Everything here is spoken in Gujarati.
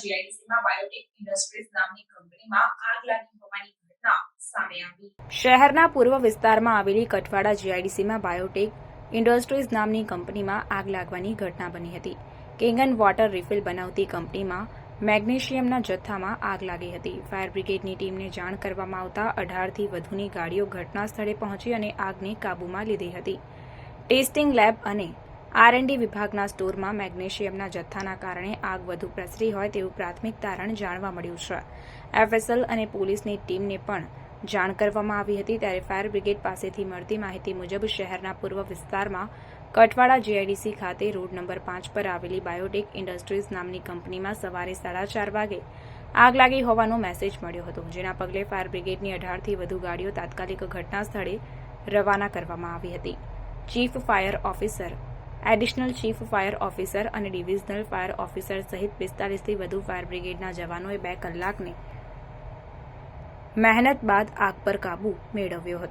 જીઆઈડીસીમાં બાયોટેક ઇન્ડસ્ટ્રીઝ નામની કંપનીમાં આગ લાગી હોવાની ઘટના સામે આવી. શહેરના પૂર્વ વિસ્તારમાં આવેલી કઠવાડા જીઆઈડીસીમાં બાયોટેક ઇન્ડસ્ટ્રીઝ નામની કંપનીમાં આગ લાગવાની ઘટના બની હતી. કેંગન વોટર રિફિલ બનાવતી કંપનીમાં મેગ્નેશિયમના જથ્થામાં આગ લાગી હતી. ફાયર બ્રિગેડની ટીમને જાણ કરવામાં આવતા અઢારથી વધુની ગાડીઓ ઘટના સ્થળે પહોંચી અને આગને કાબૂમાં લીધી હતી. ટેસ્ટિંગ લેબ અને આરએનડી વિભાગના સ્ટોરમાં મેગ્નેશિયમના જથ્થાના કારણે આગ વધુ પ્રસરી હોય તેવું પ્રાથમિક તારણ જાણવા મળ્યું છે. એફએસએલ અને પોલીસની ટીમને પણ જાણ કરવામાં આવી હતી ત્યારે ફાયર બ્રિગેડ પાસેથી મળતી માહિતી મુજબ શહેરના પૂર્વ વિસ્તારમાં કટવાડા જીઆઈડીસી ખાતે રોડ નંબર પાંચ પર આવેલી બાયોટેક ઇન્ડસ્ટ્રીઝ નામની કંપનીમાં સવારે સાડા ચાર વાગે આગ લાગી હોવાનો મેસેજ મળ્યો હતો, જેના પગલે ફાયર બ્રિગેડની અઢારથી વધુ ગાડીઓ તાત્કાલિક ઘટના સ્થળે રવાના કરવામાં આવી હતી. Chief fire officer additional chief fire officer અને ડિવિઝનલ ફાયર ઓફિસર સહિત પિસ્તાલીસથી વધુ ફાયર બ્રિગેડના જવાનોએ બે કલાકની મહેનત બાદ આગ પર કાબૂ મેળવ્યો હતો.